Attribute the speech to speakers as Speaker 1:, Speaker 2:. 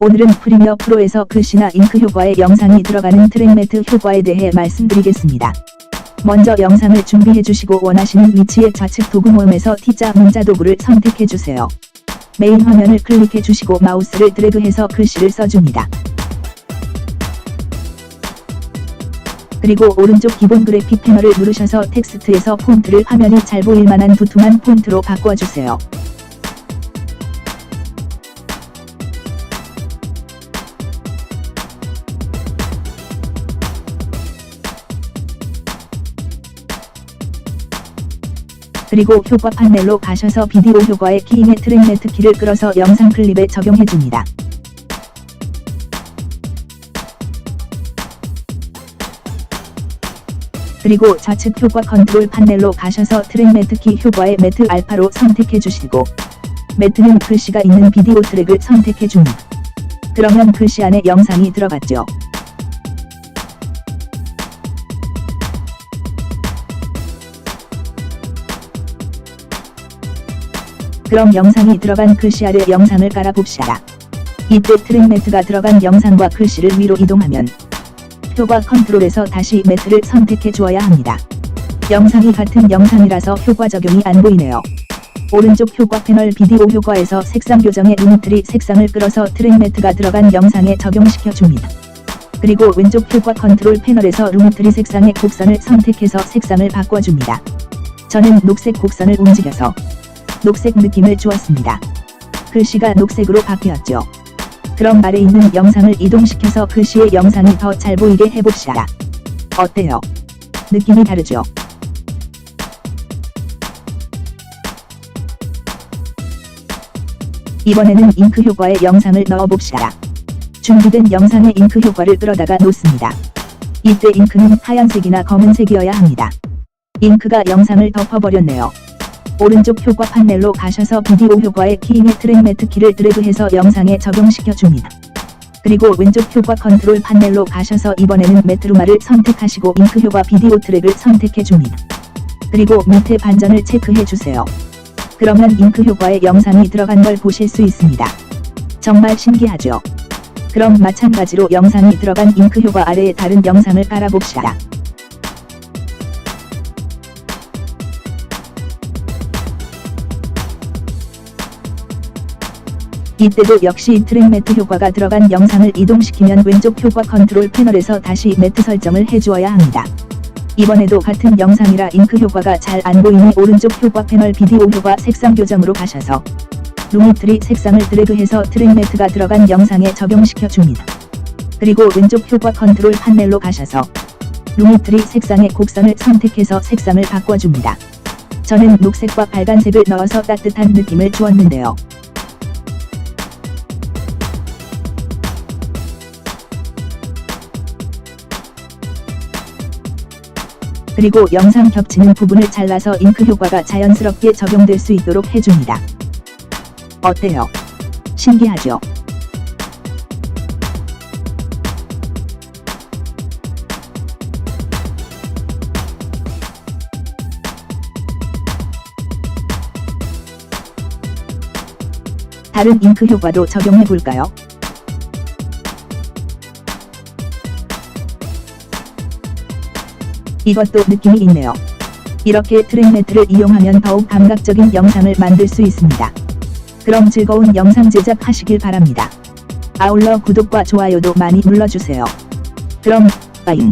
Speaker 1: 오늘은 프리미어 프로에서 글씨나 잉크 효과에 영상이 들어가는 트랙매트 효과에 대해 말씀드리겠습니다. 먼저 영상을 준비해 주시고 원하시는 위치의 좌측 도구 모음에서 T자 문자 도구를 선택해 주세요. 메인 화면을 클릭해 주시고 마우스를 드래그해서 글씨를 써줍니다. 그리고 오른쪽 기본 그래픽 패널을 누르셔서 텍스트에서 폰트를 화면이 잘 보일 만한 두툼한 폰트로 바꿔주세요. 그리고 효과 판넬로 가셔서 비디오 효과의 키잉의 트랙매트 키를 끌어서 영상 클립에 적용해줍니다. 그리고 좌측 효과 컨트롤 판넬로 가셔서 트랙 매트 키 효과의 매트 알파로 선택해 주시고 매트는 글씨가 있는 비디오 트랙을 선택해 줍니다. 그러면 글씨 안에 영상이 들어갔죠. 그럼 영상이 들어간 글씨 아래 영상을 깔아봅시다. 이때 트랙 매트가 들어간 영상과 글씨를 위로 이동하면 효과 컨트롤에서 다시 매트를 선택해 주어야 합니다. 영상이 같은 영상이라서 효과 적용이 안 보이네요. 오른쪽 효과 패널 비디오 효과에서 색상 교정의 루미트리 색상을 끌어서 트랙 매트가 들어간 영상에 적용시켜 줍니다. 그리고 왼쪽 효과 컨트롤 패널에서 루미트리 색상의 곡선을 선택해서 색상을 바꿔줍니다. 저는 녹색 곡선을 움직여서 녹색 느낌을 주었습니다. 글씨가 녹색으로 바뀌었죠. 그럼 아래 있는 영상을 이동시켜서 글씨의 영상이 더 잘 보이게 해봅시다. 어때요? 느낌이 다르죠? 이번에는 잉크 효과의 영상을 넣어봅시다. 준비된 영상에 잉크 효과를 끌어다가 놓습니다. 이때 잉크는 하얀색이나 검은색이어야 합니다. 잉크가 영상을 덮어버렸네요. 오른쪽 효과 판넬로 가셔서 비디오 효과의 키잉의 트랙 매트 키를 드래그해서 영상에 적용시켜 줍니다. 그리고 왼쪽 효과 컨트롤 판넬로 가셔서 이번에는 메트루마를 선택하시고 잉크 효과 비디오 트랙을 선택해 줍니다. 그리고 밑에 반전을 체크해 주세요. 그러면 잉크 효과의 영상이 들어간 걸 보실 수 있습니다. 정말 신기하죠? 그럼 마찬가지로 영상이 들어간 잉크 효과 아래에 다른 영상을 깔아봅시다. 이때도 역시 트랙 매트 효과가 들어간 영상을 이동시키면 왼쪽 효과 컨트롤 패널에서 다시 매트 설정을 해주어야 합니다. 이번에도 같은 영상이라 잉크 효과가 잘 안 보이니 오른쪽 효과 패널 비디오 효과 색상 교정으로 가셔서 루미트리 색상을 드래그해서 트랙 매트가 들어간 영상에 적용시켜 줍니다. 그리고 왼쪽 효과 컨트롤 판넬로 가셔서 루미트리 색상의 곡선을 선택해서 색상을 바꿔줍니다. 저는 녹색과 빨간색을 넣어서 따뜻한 느낌을 주었는데요. 그리고 영상 겹치는 부분을 잘라서 잉크 효과가 자연스럽게 적용될 수 있도록 해줍니다. 어때요? 신기하죠? 다른 잉크 효과도 적용해 볼까요? 이것도 느낌이 있네요. 이렇게 트랙 매트를 이용하면 더욱 감각적인 영상을 만들 수 있습니다. 그럼 즐거운 영상 제작 하시길 바랍니다. 아울러 구독과 좋아요도 많이 눌러주세요. 그럼 빠잉.